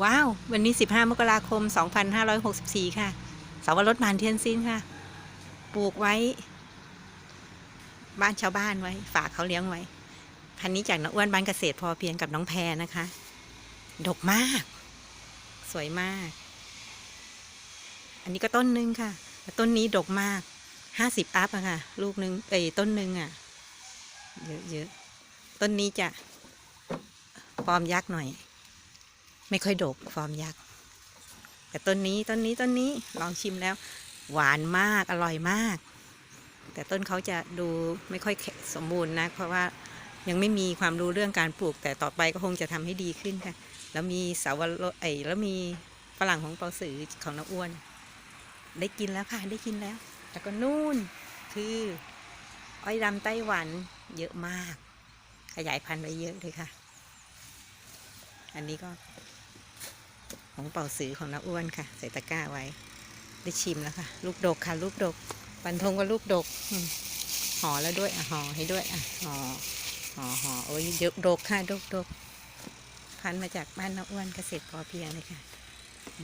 ว้าว วันนี้ 15 มกราคม 2564 ค่ะ สาวรสมานเทียนซินค่ะ ปลูกไว้ บ้านชาวบ้านไว้ ฝากเขาเลี้ยงไว้ พันนี้จากน้าอ้วนบ้านเกษตรพอเพียงกับน้องแพรนะคะ ดกมาก สวยมาก อันนี้ก็ต้นหนึงค่ะ ต้นนี้ดกมาก 50 อัพอะค่ะ ลูกหนึงเอ้ต้นหนึงอะเยอะเยอะต้นนี้จะฟอร์มยักษ์หน่อย ไม่ค่อยดกฟอร์มยักษ์แต่ต้นนี้ต้นนี้ต้นนี้ลองชิมแล้ว หวานมากอร่อยมาก แต่ต้นเขาจะดูไม่ค่อยสมบูรณ์นะ เพราะว่ายังไม่มีความรู้เรื่องการปลูก แต่ต่อไปก็คงจะทำให้ดีขึ้นค่ะ แล้วมีสาวรสไอแล้วมีฝรั่งของเปาสือของน้าอ้วน ได้กินแล้วค่ะได้กินแล้ว แล้วก็นู่นคืออ้อยดำไต้หวันเยอะมาก ขยายพันธุ์ไว้เยอะเลยค่ะ อันนี้ก็ ของเป่าสือของน้าอ้วนค่ะ ใส่ตะกร้าไว้ ได้ชิมแล้วค่ะ ลูกดกค่ะ ลูกดกปันธงก็ลูกดกห่อแล้วด้วยอะห่อให้ด้วยอะห่อห่อห่อโอ้ยเยอะดกค่ะดกดกพันมาจากบ้านน้าอ้วนเกษตรพอเพียงเลยค่ะ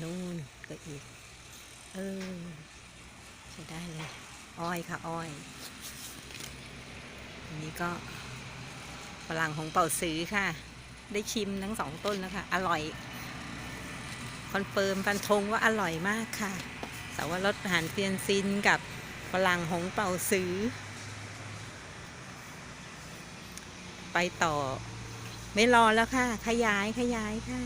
นู่นก็อีก เออใช้ได้เลย อ้อยค่ะ อ้อยอันนี้ก็ฝรั่งของเป่าสือค่ะ ได้ชิมทั้งสองต้นแล้วค่ะ อร่อย คอนเฟิร์มฟันธงว่าอร่อยมากค่ะสาวรสอาหารเตียนซินกับฝรั่งหงเป่าซื้อ ไปต่อ ไม่รอแล้วค่ะ ขยายขยายค่ะ